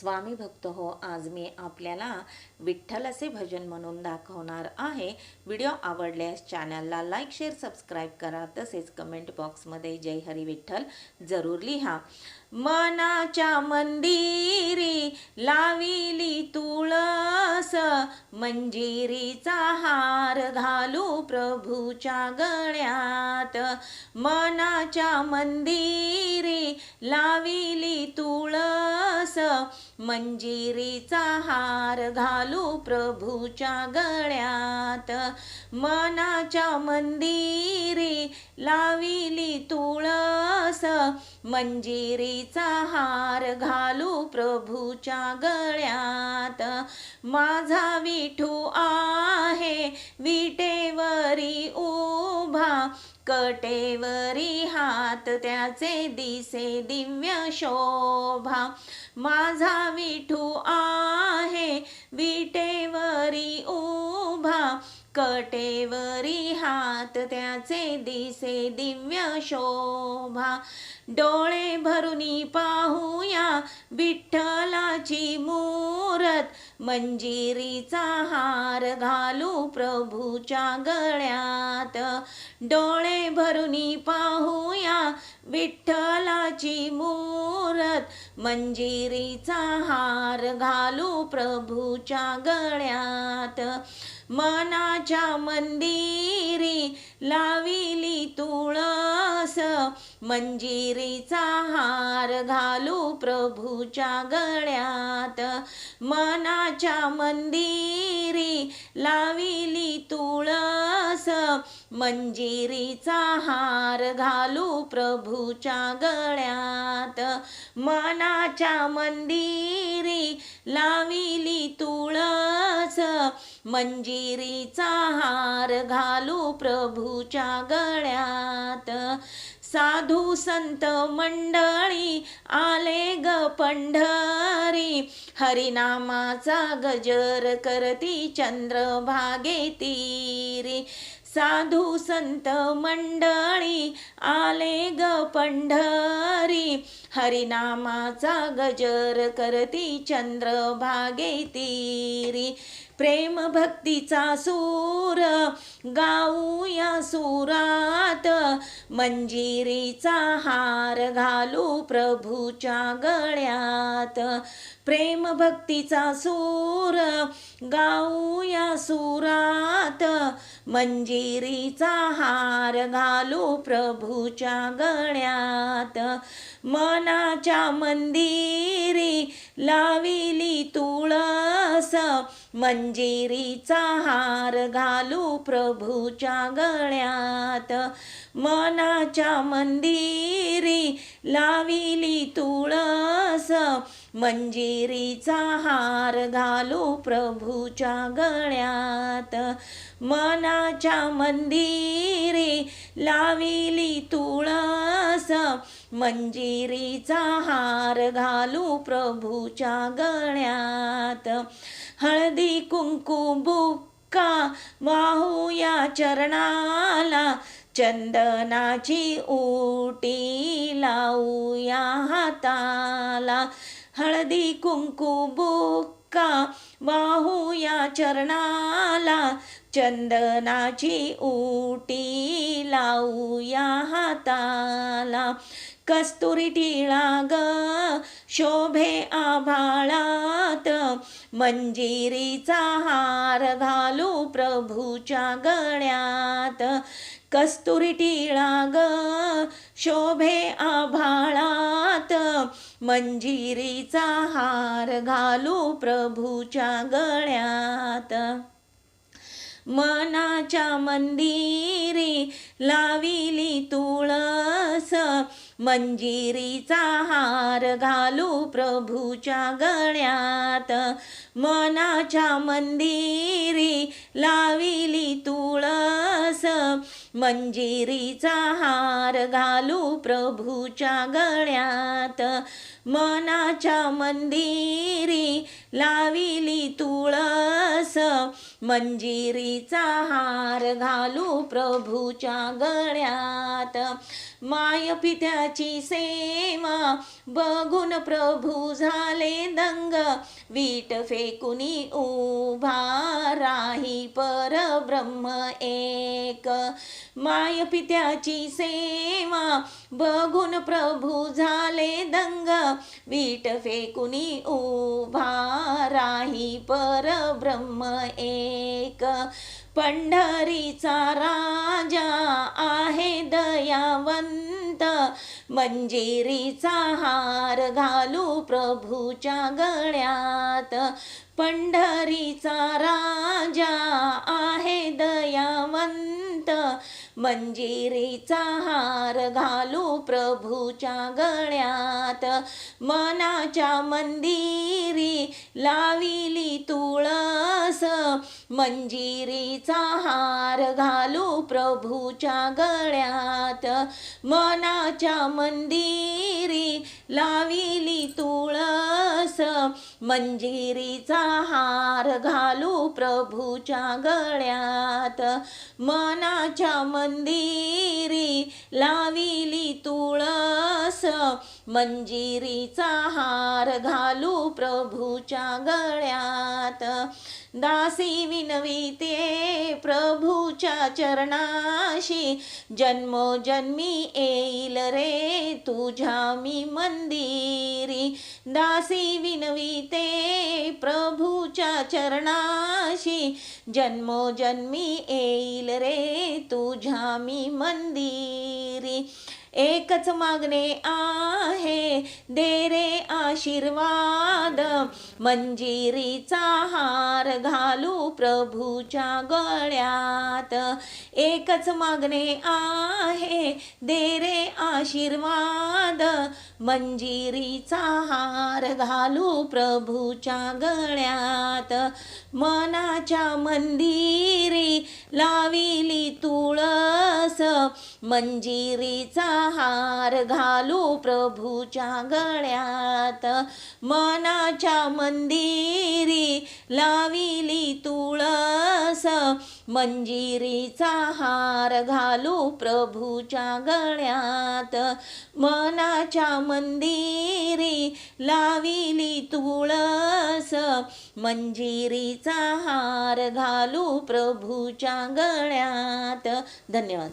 स्वामी भक्त हो आज मी आपल्याला विठ्ठल असे भजन म्हणून दाखवणार आहे. व्हिडिओ आवडल्यास चॅनलला लाईक शेअर सबस्क्राईब करा. तसेच कमेंट बॉक्समध्ये जय हरी विठ्ठल जरूर लिहा. मनाच्या मंदिरी लाविली तुळस मंजिरीचा हार घालू प्रभूच्या गळ्यात. मनाच्या मंदिरी लाविली तुळ मंजिरीचा हार घालू प्रभूच्या गळ्यात. मनाच्या मंदिरी लाविली तुळस. मंजिरीचा हार घालू प्रभूच्या गळ्यात. माझा विठू आहे विटेवरी उभा. कटेवरी हात त्याचे दिसे दिव्य शोभा. माझा विठू आहे विटेवरी उभा. कटेवरी हात त्याचे दिसे दिव्य शोभा. डोळे भरुनी पाहूया विठ्ठलाची मूरत. मंजिरीचा हार घालू प्रभूच्या गळ्यात. डोळे भरुनी पाहूया विठ्ठलाची मूरत. मंजिरीचा हार घालू प्रभूच्या गळ्यात. मनाच्या मंदिरी लाविली तुळस. मंजिरीचा हार घालू प्रभूच्या गळ्यात. मनाच्या मंदिरी लाविली तुळस. मंजिरीचा हार घालू प्रभूच्या गळ्यात. मनाच्या मंदिरी लाविली तुळस. मंजिरीचा हार घालू प्रभूच्या गळ्यात. साधू संत मंडळी आले ग पंढरी. हरिनामाचा गजर करती चंद्रभागे तीरी. साधू संत मंडळी आले ग पंढरी. हरिनामाचा गजर करती चंद्रभागे तीरी. प्रेम भक्तीचा सूर गाऊया सुरात. मंजिरीचा हार घालू प्रभूच्या गळ्यात. प्रेम भक्तीचा सूर गाऊया सुरात. मंजिरीचा हार घालू प्रभूच्या गळ्यात. मनाच्या मंदिरी लाविली तुळस. मंजिरीचा हार घालू प्रभूच्या गळ्यात. मनाच्या मंदिरी लाविली तुळस. मंजिरीचा हार घालू प्रभूच्या गळ्यात. मनाच्या मंदिरी लाविली तुळस. मंजिरीचा हार घालू प्रभूच्या गळ्यात. हळदी कुंकू बुक्का वाहूया चरणाला. चंदनाची उटी लावूया हाताला. हळदी कुंकू बुक्का वाहूया चरणाला. चंदनाची उटी लावूया हाताला. कस्तुरी टिळा ग शोभे आभाळात. मंजिरीचा हार घालू प्रभूच्या गळ्यात. कस्तुरी टिळा ग शोभे आभाळात. मंजिरीचा हार घालू प्रभूच्या गळ्यात. मनाच्या मंदिरी लाविली तुळस. मंजिरीचा हार घालू प्रभूच्या गळ्यात. मनाच्या मंदिरी लाविली तुळस. मंजिरीचा हार घालू प्रभूच्या गळ्यात. मनाच्या मंदिरी लाविली तुळस. मंजिरीचा हार घालू प्रभूच्या गळ्यात. माय पित्याची सेवा बघून प्रभू झाले दंग. वीट फेकुनी उभा राही परब्रह्म एक. माय पित्याची सेवा बघून प्रभू झाले दंग. वीट फेकुनी उभा राही परब्रह्म एक. पंढरीचा राजा आहे दयावंत. मंजिरीचा हार घालू प्रभूच्या गळ्यात. पंढरीचा राजा आहे दयावंत. मंजिरीचा हार घालू प्रभूच्या गळ्यात. मनाच्या मंदिरी लाविली तुळस. मंजिरीचा हार घालू प्रभूच्या गळ्यात. मनाच्या मंदिरी लाविली तुळस. मंजिरीचा हार घालू प्रभूच्या गळ्यात. मनाच्या मंदिरी लाविली तुळस. मंजिरीचा हार घालू प्रभूच्या गळ्यात. दासी विनविते प्रभूच्या चरणाशी. जन्मोजन्मी येईल रे तुझ्या मी मंदिरी. दासी विनविते ते प्रभूच्या चरणाशी. जन्मोजन्मी येईल रे तुझ्या मी मंदिरी. एकच मागणे आहे. दे रे आशीर्वाद. मंजिरीचा हार घालू प्रभूच्या गळ्यात. एकच मागणे आहे. दे रे आशीर्वाद. मंजिरीचा हार घालू प्रभूच्या गळ्यात. मनाच्या मंदिरी लाविली तुळस. मंजिरीचा हार घालू प्रभूच्या गळ्यात. मनाच्या मंदिरी लाविली तुळस. मंजिरीचा हार घालू प्रभूच्या गळ्यात. मनाच्या मंदिरी लाविली तुळस. मंजिरीचा हार घालू प्रभूच्या गळ्यात. धन्यवाद.